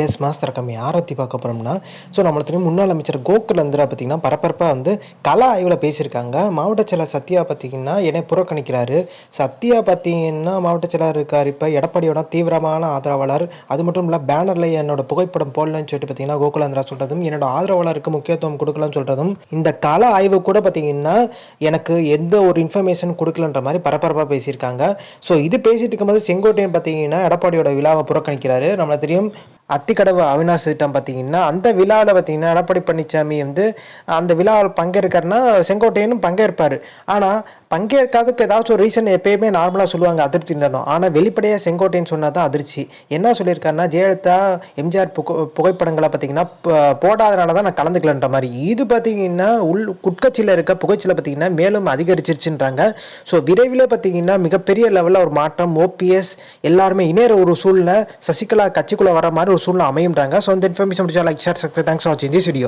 Yes master கம்மி ஆரத்தி பார்க்க போகிறோம்னா ஸோ நம்மளுக்கு தெரியும் முன்னாள் அமைச்சர் கோகுல் அந்திரா பார்த்தீங்கன்னா பரபரப்பாக வந்து கல ஆய்வில் பேசியிருக்காங்க. மாவட்ட செயலர் சத்யா பார்த்தீங்கன்னா என்னை புறக்கணிக்கிறாரு. சத்யா பார்த்தீங்கன்னா மாவட்ட செயலர் இருக்கார். இப்போ எடப்பாடியோட தீவிரமான ஆதரவாளர். அது மட்டும் இல்லை பேனரில் என்னோட புகைப்படம் போடலன்னு சொல்லிட்டு பார்த்தீங்கன்னா கோகுல் அந்திரா சொல்கிறதும் என்னோட ஆதரவாளருக்கு முக்கியத்துவம் கொடுக்கலன்னு சொல்கிறதும் இந்த கல ஆய்வு கூட பார்த்தீங்கன்னா எனக்கு எந்த ஒரு இன்ஃபர்மேஷன் கொடுக்கலன்ற மாதிரி பரபரப்பாக பேசியிருக்காங்க. ஸோ இது பேசிட்டு இருக்கும்போது செங்கோட்டையன் பார்த்தீங்கன்னா எடப்பாடியோட விழாவை புறக்கணிக்கிறாரு. நம்மளுக்கு தெரியும் அத்திக்கடவு அவினாசி திட்டம் பார்த்தீங்கன்னா அந்த விழாவில் பார்த்தீங்கன்னா எடப்பாடி பழனிசாமி வந்து அந்த விழாவில் பங்கேற்காருன்னா செங்கோட்டையனும் பங்கேற்பார். ஆனால் பங்கேற்காததுக்கு ஏதாச்சும் ஒரு ரீசன் எப்பயுமே நார்மலாக சொல்லுவாங்க அதிருப்தின்றனும் ஆனால் வெளிப்படையாக செங்கோட்டையன் சொன்னால் தான் அதிர்ச்சி. என்ன சொல்லியிருக்காருன்னா ஜெயலலிதா எம்ஜிஆர் புகை புகைப்படங்களை பார்த்தீங்கன்னா இப்போ போடாதனால தான் நான் கலந்துக்கலன்ற மாதிரி. இது பார்த்தீங்கன்னா உள் குட்கட்சியில் இருக்க புகைச்சலை பார்த்தீங்கன்னா மேலும் அதிகரிச்சிருச்சுன்றாங்க. ஸோ விரைவில் பார்த்தீங்கன்னா மிகப்பெரிய லெவலில் ஒரு மாற்றம் ஓபிஎஸ் எல்லாருமே இணையற ஒரு சூழ்நிலை சசிகலா கட்சிக்குள்ளே வர மாதிரி ஒரு சூழ்நிலை அமையுன்றாங்க ஸோ இந்த இன்ஃபர்மேஷன் முடிச்சா லைக் ஷேர் தேங்க்ஸ் ஃபார் வாட்சிங் திஸ் வீடியோ